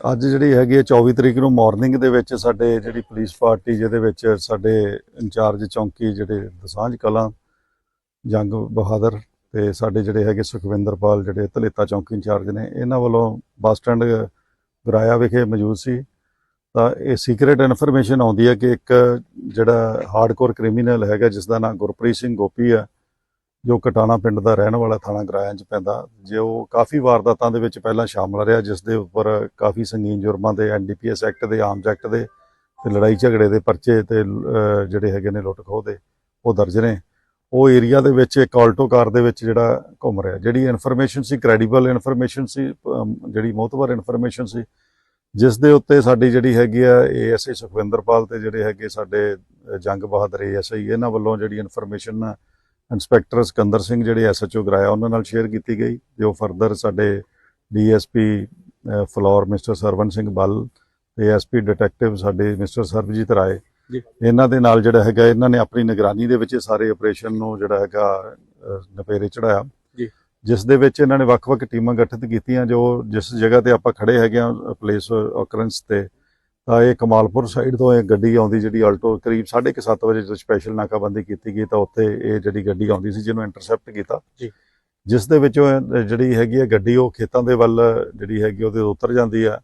ਅੱਜ ਜਿਹੜੀ ਹੈਗੀ ਹੈ 24 ਤਰੀਕ ਨੂੰ ਮਾਰਨਿੰਗ ਦੇ ਵਿੱਚ ਸਾਡੇ ਜਿਹੜੀ ਪੁਲਿਸ ਪਾਰਟੀ ਜਿਹਦੇ ਵਿੱਚ ਸਾਡੇ ਇੰਚਾਰਜ ਚੌਂਕੀ ਜਿਹੜੇ ਦਸਾਂਝ ਕਲਾਂ, ਜੰਗ ਬਹਾਦਰ ਤੇ ਸਾਡੇ ਜਿਹੜੇ ਹੈਗੇ ਸੁਖਵਿੰਦਰਪਾਲ ਜਿਹੜੇ ਤਲੇਤਾ ਚੌਂਕੀ ਇੰਚਾਰਜ ਨੇ, ਇਹਨਾਂ ਵੱਲੋਂ ਬੱਸ ਸਟੈਂਡ ਗਰਾਇਆ ਵਿਖੇ ਮੌਜੂਦ ਸੀ। ਤਾਂ ਇਹ ਸੀਕ੍ਰੀਟ ਇਨਫੋਰਮੇਸ਼ਨ ਆਉਂਦੀ ਹੈ ਕਿ ਇੱਕ ਜਿਹੜਾ ਹਾਰਡਕੋਰ ਕ੍ਰਿਮੀਨਲ ਹੈਗਾ ਜਿਸ ਦਾ ਨਾਮ ਗੁਰਪ੍ਰੀਤ ਸਿੰਘ ਗੋਪੀ ਹੈ ਜੋ ਕਟਾਣਾ ਪਿੰਡ ਦਾ ਰਹਿਣ ਵਾਲਾ ਥਾਣਾ ਗਰਾਇਆਂ 'ਚ ਪੈਂਦਾ ਜੋ ਕਾਫੀ ਵਾਰਦਾਤਾਂ ਦੇ ਵਿੱਚ ਪਹਿਲਾਂ ਸ਼ਾਮਲ ਰਿਹਾ ਜਿਸ ਦੇ ਉੱਪਰ ਕਾਫੀ ਸੰਗੀਨ ਜੁਰਮਾਂ ਦੇ ਐਨਡੀਪੀਐਸ ਐਕਟ ਦੇ ਆਰਮਸ ਐਕਟ ਦੇ ਤੇ ਲੜਾਈ ਝਗੜੇ ਦੇ ਪਰਚੇ ਤੇ ਜਿਹੜੇ ਹੈਗੇ ਨੇ ਲੁੱਟ ਖੋਹ ਦੇ ਉਹ ਦਰਜ ਨੇ। ਉਹ ਏਰੀਆ ਦੇ ਵਿੱਚ ਇੱਕ ਆਲਟੋ ਕਾਰ ਦੇ ਵਿੱਚ ਜਿਹੜਾ ਘੁੰਮ ਰਿਹਾ ਜਿਹੜੀ ਇਨਫੋਰਮੇਸ਼ਨ ਸੀ ਕ੍ਰੈਡੀਬਲ ਇਨਫੋਰਮੇਸ਼ਨ ਸੀ ਅਮ, ਜਿਹੜੀ ਮੋਤਬਰ ਇਨਫੋਰਮੇਸ਼ਨ ਸੀ ਜਿਸ ਦੇ ਉੱਤੇ ਸਾਡੀ ਜਿਹੜੀ ਹੈਗੀ ਆ ਏਐਸਆਈ ਸੁਖਵਿੰਦਰਪਾਲ ਤੇ ਜਿਹੜੇ ਹੈਗੇ ਸਾਡੇ ਜੰਗ ਬਹਾਦਰ ਏਐਸਆਈ ਇਹਨਾਂ ਵੱਲੋਂ ਜਿਹੜੀ ਇਨਫੋਰਮੇਸ਼ਨ ਇੰਸਪੈਕਟਰ ਸਿਕੰਦਰ ਸਿੰਘ ਜਿਹੜੇ ਐਸਐਚਓ ਕਰਾਇਆ ਉਹਨਾਂ ਨਾਲ ਸ਼ੇਅਰ ਕੀਤੀ ਗਈ ਜੋ ਫਰਦਰ ਸਾਡੇ ਡੀਐਸਪੀ ਫਲੋਰ ਮਿਸਟਰ ਸਰਵਨ ਸਿੰਘ ਬੱਲ ਤੇ ਐਸਪੀ ਡਿਟੈਕਟਿਵ ਸਾਡੇ ਮਿਸਟਰ ਸਰਬਜੀਤ ਰਾਏ। ਇਹਨਾਂ ਦੇ ਨਾਲ ਜਿਹੜਾ ਹੈਗਾ ਇਹਨਾਂ ਨੇ ਆਪਣੀ ਨਿਗਰਾਨੀ ਦੇ ਵਿੱਚ ਸਾਰੇ ਆਪਰੇਸ਼ਨ ਨੂੰ ਜਿਹੜਾ ਹੈਗਾ ਨਪੇਰੇ ਚੜਾਇਆ ਜੀ। ਜਿਸ ਦੇ ਵਿੱਚ ਇਹਨਾਂ ਨੇ ਵੱਖ-ਵੱਖ ਟੀਮਾਂ ਗਠਿਤ ਕੀਤੀਆਂ ਜੋ ਜਿਸ ਜਗ੍ਹਾ ਤੇ ਆਪਾਂ ਖੜੇ ਹੈਗੇ ਆ ਪਲੇਸ ਆਕਰੈਂਸ ਤਾਂ ਇਹ ਕਮਾਲਪੁਰ ਸਾਈਡ ਤੋਂ ਇਹ ਗੱਡੀ ਆਉਂਦੀ ਜਿਹੜੀ ਆਲਟੋ ਕਰੀਬ 7:30 ਵਜੇ ਜਦੋਂ ਸਪੈਸ਼ਲ ਨਾਕਾਬੰਦੀ ਕੀਤੀ ਗਈ ਤਾਂ ਉੱਥੇ ਇਹ ਜਿਹੜੀ ਗੱਡੀ ਆਉਂਦੀ ਸੀ ਜਿਹਨੂੰ ਇੰਟਰਸੈਪਟ ਕੀਤਾ ਜੀ। ਜਿਸ ਦੇ ਵਿੱਚ ਜਿਹੜੀ ਹੈਗੀ ਹੈ ਗੱਡੀ ਉਹ ਖੇਤਾਂ ਦੇ ਵੱਲ ਜਿਹੜੀ ਹੈਗੀ ਉਹਦੇ ਉਤਰ ਜਾਂਦੀ ਆ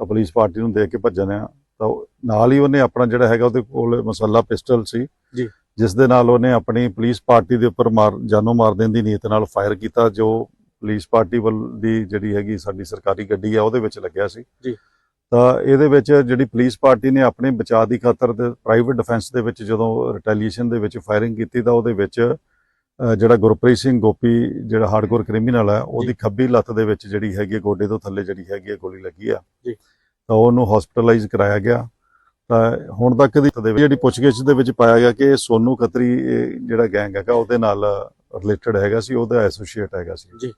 ਤਾਂ ਪੁਲਿਸ ਪਾਰਟੀ ਨੂੰ ਦੇਖ ਕੇ ਭੱਜਣ ਆ ਤਾਂ ਨਾਲ ਹੀ ਉਹਨੇ ਆਪਣਾ ਜਿਹੜਾ ਹੈਗਾ ਉਹਦੇ ਕੋਲ ਮਸਲਾ ਪਿਸਟਲ ਸੀ ਜੀ। ਜਿਸ ਦੇ ਨਾਲ ਉਹਨੇ ਆਪਣੀ ਪੁਲਿਸ ਪਾਰਟੀ ਦੇ ਉੱਪਰ ਮਾਰ ਜਾਨੋਂ ਮਾਰ ਦੇਣ ਦੀ ਨੀਅਤ ਨਾਲ ਫਾਇਰ ਕੀਤਾ ਜੋ ਪੁਲਿਸ ਪਾਰਟੀ ਵੱਲ ਦੀ ਜਿਹੜੀ ਹੈਗੀ ਸਾਡੀ ਸਰਕਾਰੀ ਗੱਡੀ ਆ ਉਹਦੇ ਵਿੱਚ ਲੱਗਿਆ ਸੀ ਜੀ। ਤਾਂ ਇਹਦੇ ਵਿੱਚ ਜਿਹੜੀ ਪੁਲਿਸ ਪਾਰਟੀ ਨੇ ਆਪਣੇ ਬਚਾਅ ਦੀ ਖਾਤਰ ਤੇ ਪ੍ਰਾਈਵੇਟ ਡਿਫੈਂਸ ਦੇ ਵਿੱਚ ਜਦੋਂ ਰਿਟੈਲੀਏਸ਼ਨ ਦੇ ਵਿੱਚ ਫਾਇਰਿੰਗ ਕੀਤੀ ਤਾਂ ਉਹਦੇ ਵਿੱਚ ਜਿਹੜਾ ਗੁਰਪ੍ਰੀਤ ਸਿੰਘ ਗੋਪੀ ਜਿਹੜਾ ਹਾਰਡਕੋਰ ਕ੍ਰਿਮੀਨਲ ਹੈ ਉਹਦੀ ਖੱਬੀ ਲੱਤ ਦੇ ਵਿੱਚ ਜਿਹੜੀ ਹੈਗੀ ਗੋਡੇ ਤੋਂ ਥੱਲੇ ਜਿਹੜੀ ਹੈਗੀ ਗੋਲੀ ਲੱਗੀ ਆ ਜੀ। ਤਾਂ ਉਹਨੂੰ ਹਸਪੀਟਲਾਈਜ਼ ਕਰਾਇਆ ਗਿਆ ਤਾਂ ਹੁਣ ਤੱਕ ਦੀ ਜਿਹੜੀ ਪੁੱਛਗਿੱਛ ਦੇ ਵਿੱਚ ਪਾਇਆ ਗਿਆ ਕਿ ਸੋਨੂ ਇਹ ਜਿਹੜਾ ਗੈਂਗ ਹੈਗਾ ਉਹਦੇ ਨਾਲ ਰਿਲੇਟਡ ਹੈਗਾ ਸੀ ਉਹਦਾ ਐਸੋਸੀਏਟ ਹੈਗਾ ਸੀ ਜੀ।